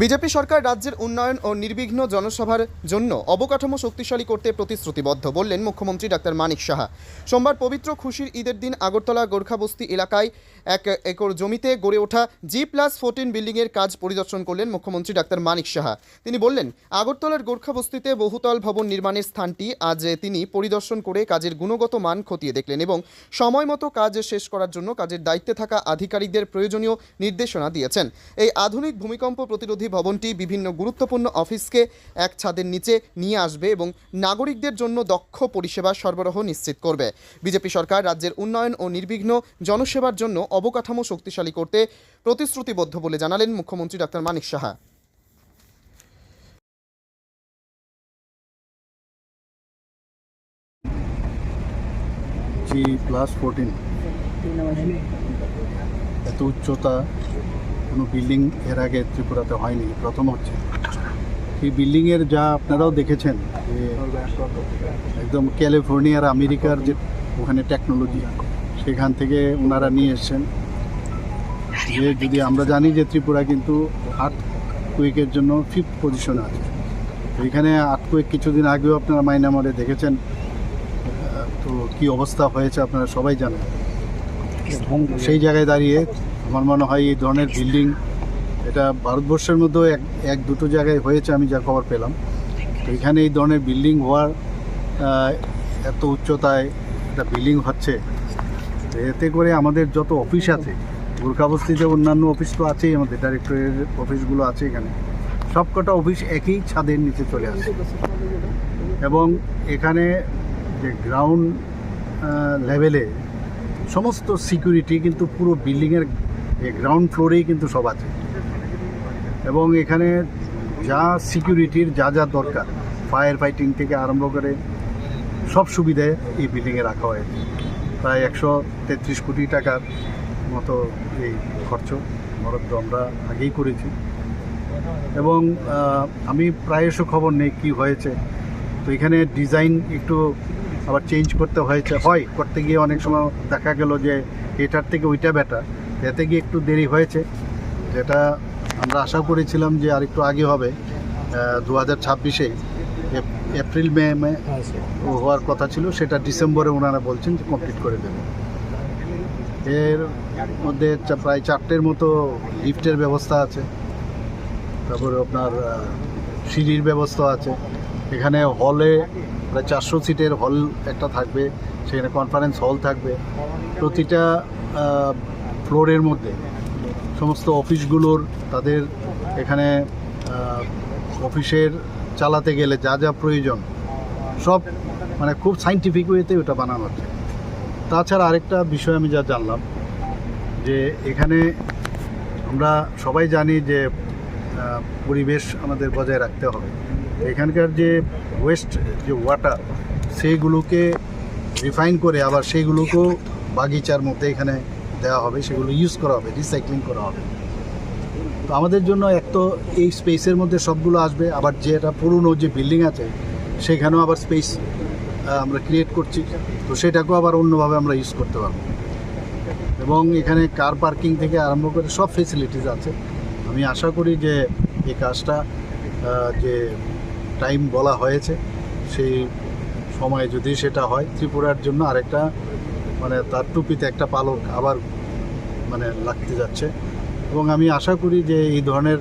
BJP সরকার রাজ্যের উন্নয়ন ও নির্বিঘ্ন জনসভার জন্য অবকাঠামো শক্তিশালী করতে প্রতিশ্রুতিবদ্ধ বললেন মুখ্যমন্ত্রী ডাক্তার মানিক সাহা। সোমবার পবিত্র খুশির ঈদের দিন আগরতলা গোর্খাবস্তি এলাকায় এক একর জমিতে গড়ে ওঠা জি প্লাস ফোরটিন বিল্ডিংয়ের কাজ পরিদর্শন করলেন মুখ্যমন্ত্রী ডাক্তার মানিক সাহা। তিনি বললেন, আগরতলার গোর্খাবস্তিতে বহুতল ভবন নির্মাণের স্থানটি আজ তিনি পরিদর্শন করে কাজের গুণগত মান খতিয়ে দেখলেন এবং সময় মতো কাজ শেষ করার জন্য কাজের দায়িত্বে থাকা আধিকারিকদের প্রয়োজনীয় নির্দেশনা দিয়েছেন। এই আধুনিক ভূমিকম্প প্রতিরোধী ভবনটি বিভিন্ন গুরুত্বপূর্ণ অফিসকে এক ছাদের নিচে নিয়ে আসবে এবং নাগরিকদের জন্য দক্ষ পরিষেবা সরবরাহ নিশ্চিত করবে। বিজেপি সরকার রাজ্যের উন্নয়ন ও নির্বিঘ্ন জনসেবার জন্য অবকাঠামো শক্তিশালী করতে প্রতিশ্রুতিবদ্ধ বলে জানালেন মুখ্যমন্ত্রী doctor Manik Saha. Plus fourteen এত উচ্চতা কোনো বিল্ডিং এর আগে ত্রিপুরাতে হয়নি, প্রথম হচ্ছে। এই বিল্ডিংয়ের যা আপনারাও দেখেছেন, যে একদম ক্যালিফোর্নিয়ার, আমেরিকার যে ওখানে টেকনোলজি সেখান থেকে ওনারা নিয়ে এসছেন। যে যদি আমরা জানি যে ত্রিপুরা কিন্তু আর্থ কুইকের জন্য ফিফথ পজিশনে আছে। এখানে আর্থ কুইক কিছুদিন আগেও আপনারা মাইনামারে দেখেছেন। তো কি অবস্থা হয়েছে আপনারা সবাই জানেন। সেই জায়গায় দাঁড়িয়ে আমার মনে হয় এই ধরনের বিল্ডিং এটা ভারতবর্ষের মধ্যেও এক এক, দুটো জায়গায় হয়েছে, আমি যা খবর পেলাম। তো এখানে এই ধরনের বিল্ডিং হওয়ার এত উচ্চতায় একটা বিল্ডিং হচ্ছে এতে করে আমাদের যত অফিস আছে গোর্খাবস্তিতে অন্যান্য অফিস তো আছেই, আমাদের ডাইরেক্টরের অফিসগুলো আছে এখানে। সবকটা অফিস একই ছাদের নিচে চলে আসে। এবং এখানে যে গ্রাউন্ড লেভেলে সমস্ত সিকিউরিটি কিন্তু পুরো বিল্ডিংয়ের গ্রাউন্ড ফ্লোরেই কিন্তু সব আছে। এবং এখানে যা সিকিউরিটির যা যা দরকার ফায়ার ফাইটিং থেকে আরম্ভ করে সব সুবিধায় এই বিল্ডিংয়ে রাখা হয়েছে। প্রায় একশো তেত্রিশ কোটি টাকার মতো এই খরচ, বরাদ্দ আমরা আগেই করেছি। এবং আমি প্রায়শ খবর নেই কি হয়েছে। তো এখানে ডিজাইন একটু আবার চেঞ্জ করতে হয়েছে, হয়, করতে গিয়ে অনেক সময় দেখা গেল যে এটার থেকে ওইটা বেটার এতে গিয়ে একটু দেরি হয়েছে। যেটা আমরা আশা করেছিলাম যে আরেকটু আগে হবে। দু হাজার ছাব্বিশে এপ্রিল, মে মে হওয়ার কথা ছিল, সেটা ডিসেম্বরে ওনারা বলছেন যে কমপ্লিট করে দেবে। এর মধ্যে প্রায় চারটের মতো লিফটের ব্যবস্থা আছে। তারপরে আপনার সিঁড়ির ব্যবস্থা আছে। এখানে হলে প্রায় চারশো সিটের হল একটা থাকবে। সেখানে কনফারেন্স হল থাকবে। প্রতিটা ফ্লোরের মধ্যে সমস্ত অফিসগুলোর তাদের এখানে অফিসের চালাতে গেলে যা যা প্রয়োজন, সব মানে খুব সাইন্টিফিক ওয়েতে ওটা বানানো হচ্ছে। তাছাড়া আরেকটা বিষয় আমি যা জানলাম, যে এখানে আমরা সবাই জানি যে পরিবেশ আমাদের বজায় রাখতে হবে। এখানকার যে ওয়েস্ট যে ওয়াটার সেইগুলোকে রিফাইন করে আবার সেইগুলোকেও বাগিচার মধ্যে এখানে দেওয়া হবে, সেগুলো ইউজ করা হবে রিসাইক্লিং করা হবে। তো আমাদের জন্য এক তো এই স্পেসের মধ্যে সবগুলো আসবে, আবার যেটা পুরনো যে বিল্ডিং আছে, সেখানেও আবার স্পেস আমরা ক্রিয়েট করছি। তো সেটাকেও আবার অন্যভাবে আমরা ইউজ করতে পারব। এবং এখানে কার পার্কিং থেকে আরম্ভ করে সব ফেসিলিটিস আছে। আমি আশা করি যে এই কাজটা যে টাইম বলা হয়েছে, সেই সময়ে যদি সেটা হয়, ত্রিপুরার জন্য আরেকটা মানে তার টুপিতে একটা পালক আবার মানে লাগতে যাচ্ছে। এবং আমি আশা করি যে এই ধরনের